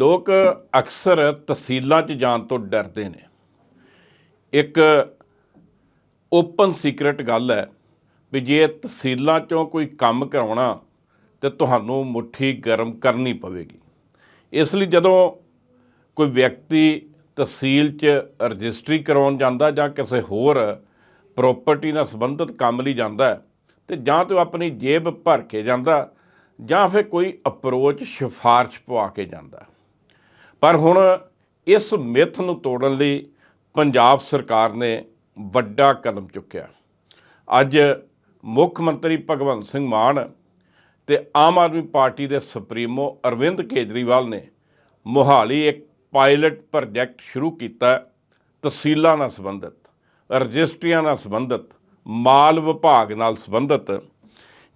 ਲੋਕ ਅਕਸਰ ਤਹਿਸੀਲਾਂ 'ਚ ਜਾਣ ਤੋਂ ਡਰਦੇ ਨੇ। ਇੱਕ ਓਪਨ ਸੀਕ੍ਰੇਟ ਗੱਲ ਹੈ ਵੀ ਜੇ ਤਹਿਸੀਲਾਂ 'ਚੋਂ ਕੋਈ ਕੰਮ ਕਰਾਉਣਾ ਤੇ ਤੁਹਾਨੂੰ ਮੁੱਠੀ ਗਰਮ ਕਰਨੀ ਪਵੇਗੀ। ਇਸ ਲਈ ਜਦੋਂ ਕੋਈ ਵਿਅਕਤੀ ਤਹਿਸੀਲ 'ਚ ਰਜਿਸਟਰੀ ਕਰਵਾਉਣ ਜਾਂਦਾ ਜਾਂ ਕਿਸੇ ਹੋਰ ਪ੍ਰਾਪਰਟੀ ਨਾਲ ਸੰਬੰਧਿਤ ਕੰਮ ਲਈ ਜਾਂਦਾ ਹੈ, ਤੇ ਜਾਂ ਤੇ ਉਹ ਆਪਣੀ ਜੇਬ ਭਰ ਕੇ ਜਾਂਦਾ ਜਾਂ ਫਿਰ ਕੋਈ ਅਪਰੋਚ ਸਿਫਾਰਿਸ਼ ਪਵਾ ਕੇ ਜਾਂਦਾ। ਪਰ ਹੁਣ ਇਸ ਮਿੱਥ ਨੂੰ ਤੋੜਨ ਲਈ ਪੰਜਾਬ ਸਰਕਾਰ ਨੇ ਵੱਡਾ ਕਦਮ ਚੁੱਕਿਆ। ਅੱਜ ਮੁੱਖ ਮੰਤਰੀ ਭਗਵੰਤ ਸਿੰਘ ਮਾਨ ਤੇ ਆਮ ਆਦਮੀ ਪਾਰਟੀ ਦੇ ਸੁਪਰੀਮੋ ਅਰਵਿੰਦ ਕੇਜਰੀਵਾਲ ਨੇ ਮੋਹਾਲੀ ਇੱਕ ਪਾਇਲਟ ਪ੍ਰੋਜੈਕਟ ਸ਼ੁਰੂ ਕੀਤਾ, ਤਹਿਸੀਲਾਂ ਨਾਲ ਸੰਬੰਧਿਤ, ਰਜਿਸਟਰੀਆਂ ਨਾਲ ਸੰਬੰਧਿਤ, ਮਾਲ ਵਿਭਾਗ ਨਾਲ ਸੰਬੰਧਿਤ,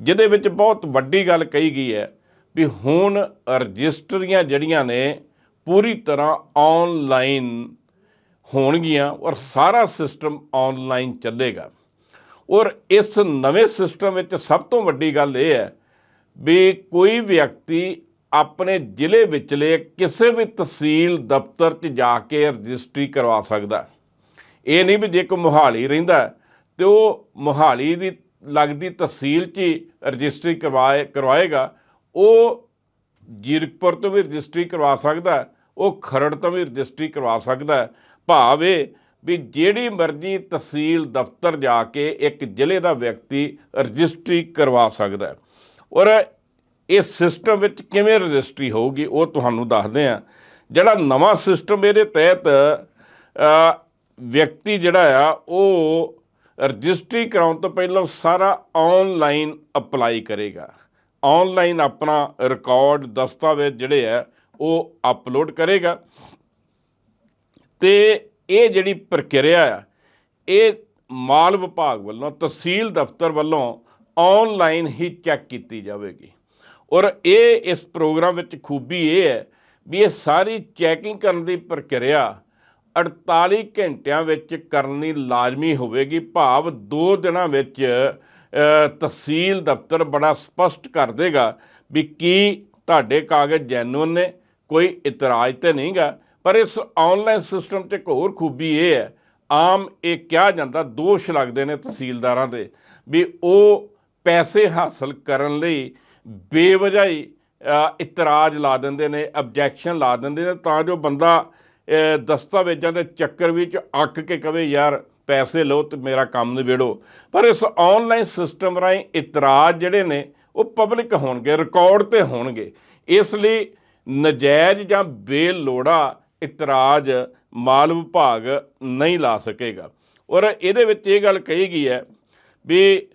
ਜਿਹਦੇ ਵਿੱਚ ਬਹੁਤ ਵੱਡੀ ਗੱਲ ਕਹੀ ਗਈ ਹੈ ਵੀ ਹੁਣ ਰਜਿਸਟਰੀਆਂ ਜਿਹੜੀਆਂ ਨੇ ਪੂਰੀ ਤਰ੍ਹਾਂ ਆਨਲਾਈਨ ਹੋਣਗੀਆਂ ਔਰ ਸਾਰਾ ਸਿਸਟਮ ਆਨਲਾਈਨ ਚੱਲੇਗਾ। ਔਰ ਇਸ ਨਵੇਂ ਸਿਸਟਮ ਵਿੱਚ ਸਭ ਤੋਂ ਵੱਡੀ ਗੱਲ ਇਹ ਹੈ ਵੀ ਕੋਈ ਵਿਅਕਤੀ ਆਪਣੇ ਜ਼ਿਲ੍ਹੇ ਵਿਚਲੇ ਕਿਸੇ ਵੀ ਤਹਿਸੀਲ ਦਫ਼ਤਰ 'ਚ ਜਾ ਕੇ ਰਜਿਸਟਰੀ ਕਰਵਾ ਸਕਦਾ ਇਹ ਨਹੀਂ ਵੀ ਜੇ ਕੋਈ ਮੋਹਾਲੀ ਰਹਿੰਦਾ ਹੈ, ਤੇ ਉਹ ਮੋਹਾਲੀ ਦੀ ਲੱਗਦੀ ਤਹਿਸੀਲ 'ਚ ਹੀ ਰਜਿਸਟਰੀ ਕਰਵਾਏ ਕਰਵਾਏਗਾ ਉਹ ਜੀਰਕਪੁਰ ਤੋਂ ਵੀ ਰਜਿਸਟਰੀ ਕਰਵਾ ਸਕਦਾ ਉਹ ਖਰੜ ਤੋਂ ਵੀ ਰਜਿਸਟਰੀ ਕਰਵਾ ਸਕਦਾ ਭਾਵ ਇਹ ਵੀ ਜਿਹੜੀ ਮਰਜ਼ੀ ਤਹਿਸੀਲ ਦਫ਼ਤਰ ਜਾ ਕੇ ਇੱਕ ਜ਼ਿਲ੍ਹੇ ਦਾ ਵਿਅਕਤੀ ਰਜਿਸਟਰੀ ਕਰਵਾ ਸਕਦਾ ਔਰ ਇਸ ਸਿਸਟਮ ਵਿੱਚ ਕਿਵੇਂ ਰਜਿਸਟਰੀ ਹੋਊਗੀ, ਉਹ ਤੁਹਾਨੂੰ ਦੱਸਦੇ ਆ ਜਿਹੜਾ ਨਵਾਂ ਸਿਸਟਮ ਇਹਦੇ ਤਹਿਤ ਵਿਅਕਤੀ ਜਿਹੜਾ ਆ, ਉਹ ਰਜਿਸਟਰੀ ਕਰਾਉਣ ਤੋਂ ਪਹਿਲਾਂ ਸਾਰਾ ਆਨਲਾਈਨ ਅਪਲਾਈ ਕਰੇਗਾ। ਆਨਲਾਈਨ ਆਪਣਾ ਰਿਕਾਰਡ ਦਸਤਾਵੇਜ਼ ਜਿਹੜੇ ਆ ਉਹ ਅਪਲੋਡ ਕਰੇਗਾ। ਤੇ ਇਹ ਜਿਹੜੀ ਪ੍ਰਕਿਰਿਆ ਆ, ਇਹ ਮਾਲ ਵਿਭਾਗ ਵੱਲੋਂ, ਤਹਿਸੀਲ ਦਫ਼ਤਰ ਵੱਲੋਂ ਆਨਲਾਈਨ ਹੀ ਚੈੱਕ ਕੀਤੀ ਜਾਵੇਗੀ। ਔਰ ਇਹ ਇਸ ਪ੍ਰੋਗਰਾਮ ਵਿੱਚ ਖੂਬੀ ਇਹ ਹੈ ਵੀ ਇਹ ਸਾਰੀ ਚੈਕਿੰਗ ਕਰਨ ਦੀ ਪ੍ਰਕਿਰਿਆ 48 ਘੰਟਿਆਂ ਵਿੱਚ ਕਰਨੀ ਲਾਜ਼ਮੀ ਹੋਵੇਗੀ। ਭਾਵ 2 ਦਿਨਾਂ ਵਿੱਚ ਤਹਿਸੀਲ ਦਫ਼ਤਰ ਬੜਾ ਸਪਸ਼ਟ ਕਰ ਦੇਗਾ ਵੀ ਕੀ ਤੁਹਾਡੇ ਕਾਗਜ਼ ਜੈਨੂਨ ਨੇ, ਕੋਈ ਇਤਰਾਜ਼ ਤੇ ਨਹੀਂਗਾ, ਪਰ ਇਸ ਆਨਲਾਈਨ ਸਿਸਟਮ 'ਚ ਇੱਕ ਹੋਰ ਖੂਬੀ ਇਹ ਹੈ, ਆਮ ਇਹ ਕਿਹਾ ਜਾਂਦਾ ਦੋਸ਼ ਲੱਗਦੇ ਨੇ ਤਹਿਸੀਲਦਾਰਾਂ ਦੇ ਵੀ ਉਹ ਪੈਸੇ ਹਾਸਲ ਕਰਨ ਲਈ ਬੇਵਜਾਈ ਇਤਰਾਜ਼ ਲਾ ਦਿੰਦੇ ਨੇ ਆਬਜੈਕਸ਼ਨ ਲਾ ਦਿੰਦੇ ਨੇ ਤਾਂ ਜੋ ਬੰਦਾ ਦਸਤਾਵੇਜ਼ਾਂ ਦੇ ਚੱਕਰ ਵਿੱਚ ਅੱਕ ਕੇ ਕਵੇ ਯਾਰ ਪੈਸੇ ਲਓ ਤੇ ਮੇਰਾ ਕੰਮ ਨਿਬੇੜੋ। ਪਰ ਇਸ ਆਨਲਾਈਨ ਸਿਸਟਮ ਰਾਹੀਂ ਇਤਰਾਜ਼ ਜਿਹੜੇ ਨੇ, ਉਹ ਪਬਲਿਕ ਹੋਣਗੇ ਰਿਕਾਰਡ ਤੇ ਹੋਣਗੇ। ਇਸ ਲਈ ਨਜਾਇਜ਼ ਜਾਂ ਬੇਲੋੜਾ ਇਤਰਾਜ਼ ਮਾਲ ਵਿਭਾਗ ਨਹੀਂ ਲਾ ਸਕੇਗਾ। ਔਰ ਇਹਦੇ ਵਿੱਚ ਇਹ ਗੱਲ ਕਹੀ ਗਈ ਹੈ ਵੀ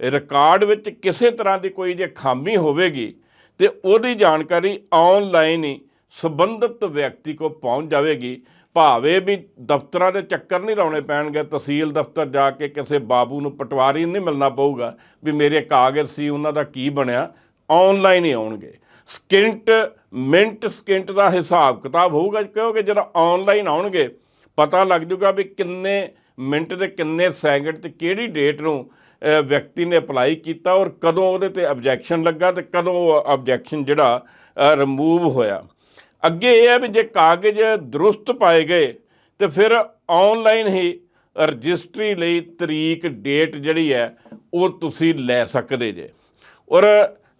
ਰਿਕਾਰਡ ਵਿੱਚ ਕਿਸੇ ਤਰ੍ਹਾਂ ਦੀ ਕੋਈ ਜੇ ਖਾਮੀ ਹੋਵੇਗੀ ਤੇ ਉਹਦੀ ਜਾਣਕਾਰੀ ਆਨਲਾਈਨ ਹੀ ਸੰਬੰਧਿਤ ਵਿਅਕਤੀ ਕੋ ਪਹੁੰਚ ਜਾਵੇਗੀ। ਭਾਵੇਂ ਵੀ ਦਫ਼ਤਰਾਂ ਦੇ ਚੱਕਰ ਨਹੀਂ ਲਾਉਣੇ ਪੈਣਗੇ, ਤਹਿਸੀਲ ਦਫ਼ਤਰ ਜਾ ਕੇ ਕਿਸੇ ਬਾਬੂ ਨੂੰ ਪਟਵਾਰੀ ਨਹੀਂ ਮਿਲਣਾ ਪਊਗਾ ਵੀ ਮੇਰੇ ਕਾਗਜ਼ ਸੀ, ਉਹਨਾਂ ਦਾ ਕੀ ਬਣਿਆ ਆਨਲਾਈਨ ਹੀ ਆਉਣਗੇ। ਸਕਿੰਟ, ਮਿੰਟ ਸਕਿੰਟ ਦਾ ਹਿਸਾਬ ਕਿਤਾਬ ਹੋਊਗਾ, ਕਿਉਂਕਿ ਜਦੋਂ ਆਨਲਾਈਨ ਆਉਣਗੇ, ਪਤਾ ਲੱਗ ਜੂਗਾ ਵੀ ਕਿੰਨੇ ਮਿੰਟ ਦੇ ਕਿੰਨੇ ਸੈਕਿੰਡ ਤੇ ਕਿਹੜੀ ਡੇਟ ਨੂੰ ਵਿਅਕਤੀ ਨੇ ਅਪਲਾਈ ਕੀਤਾ ਔਰ ਕਦੋਂ ਉਹਦੇ ਤੇ ਆਬਜੈਕਸ਼ਨ ਲੱਗਾ ਤੇ ਕਦੋਂ ਉਹ ਆਬਜੈਕਸ਼ਨ ਜਿਹੜਾ ਰਿਮੂਵ ਹੋਇਆ। ਅੱਗੇ ਇਹ ਹੈ ਵੀ ਜੇ ਕਾਗਜ਼ ਦਰੁਸਤ ਪਾਏ ਗਏ, ਤੇ ਫਿਰ ਆਨਲਾਈਨ ਹੀ ਰਜਿਸਟਰੀ ਲਈ ਤਰੀਕ, ਡੇਟ ਜਿਹੜੀ ਹੈ, ਉਹ ਤੁਸੀਂ ਲੈ ਸਕਦੇ ਜੇ। ਔਰ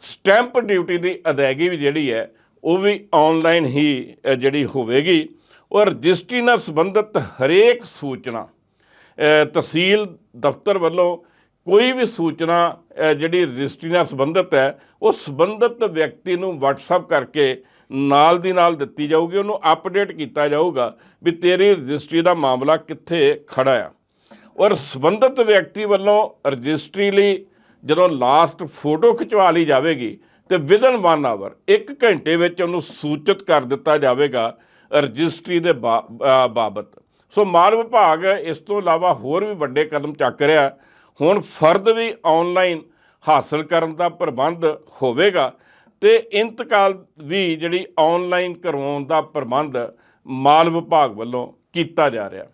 ਸਟੈਂਪ ਡਿਊਟੀ ਦੀ ਅਦਾਇਗੀ ਵੀ ਜਿਹੜੀ ਹੈ, ਉਹ ਵੀ ਆਨਲਾਈਨ ਹੀ ਜਿਹੜੀ ਹੋਵੇਗੀ। ਔਰ ਰਜਿਸਟਰੀ ਨਾਲ ਸੰਬੰਧਿਤ ਹਰੇਕ ਸੂਚਨਾ ਤਹਿਸੀਲ ਦਫ਼ਤਰ ਵੱਲੋਂ ਕੋਈ ਵੀ ਸੂਚਨਾ ਜਿਹੜੀ ਰਜਿਸਟਰੀ ਨਾਲ ਸੰਬੰਧਿਤ ਹੈ, ਉਹ ਸੰਬੰਧਿਤ ਵਿਅਕਤੀ ਨੂੰ WhatsApp ਕਰਕੇ ਨਾਲ ਦੀ ਨਾਲ ਦਿੱਤੀ ਜਾਊਗੀ, ਉਹਨੂੰ ਅਪਡੇਟ ਕੀਤਾ ਜਾਊਗਾ ਵੀ ਤੇਰੀ ਰਜਿਸਟਰੀ ਦਾ ਮਾਮਲਾ ਕਿੱਥੇ ਖੜਾ ਆ। ਔਰ ਸੰਬੰਧਿਤ ਵਿਅਕਤੀ ਵੱਲੋਂ ਰਜਿਸਟਰੀ ਲਈ ਜਦੋਂ ਲਾਸਟ ਫੋਟੋ ਖਿਚਵਾ ਲਈ ਜਾਵੇਗੀ ਤੇ ਵਿਦਨ 1 ਆਵਰ 1 ਘੰਟੇ ਵਿੱਚ ਉਹਨੂੰ ਸੂਚਿਤ ਕਰ ਦਿੱਤਾ ਜਾਵੇਗਾ ਰਜਿਸਟਰੀ ਦੇ ਬਾ- ਬਾਬਤ। ਸੋ ਮਾਲ ਵਿਭਾਗ ਇਸ ਤੋਂ ਇਲਾਵਾ ਹੋਰ ਵੀ ਵੱਡੇ ਕਦਮ ਚੱਕ ਰਿਹਾ। ਹੁਣ ਫਰਦ ਵੀ ਆਨਲਾਈਨ ਹਾਸਲ ਕਰਨ ਦਾ ਪ੍ਰਬੰਧ ਹੋਵੇਗਾ। ਤੇ ਇੰਤਕਾਲ ਵੀ ਜਿਹੜੀ ਆਨਲਾਈਨ ਕਰਵਾਉਣ ਦਾ ਪ੍ਰਬੰਧ ਮਾਲ ਵਿਭਾਗ ਵੱਲੋਂ ਕੀਤਾ ਜਾ ਰਿਹਾ।